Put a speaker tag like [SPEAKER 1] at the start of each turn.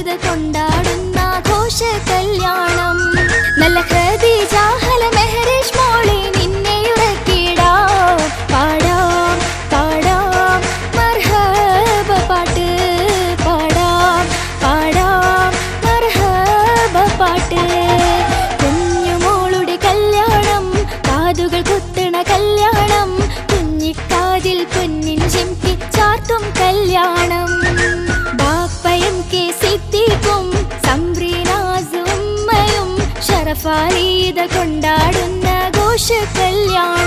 [SPEAKER 1] ഇത് കൊണ്ടാടുന്ന ആഘോഷ കല്യാണം നല്ല ഹൃദീജ ജാഹല മെഹരേഷ് മോളി നിന്നെ ഉറക്കിടാം. പാടാം പാടാം മർഹബ പാട്ട് പാടാം പാടാം മർഹബ പാട്ട്. കുഞ്ഞു മോളുടെ കല്യാണം കാതുകൾ കുത്ത ഫരീദ കൊണ്ടാടുന്ന ഘോഷ കല്യാണം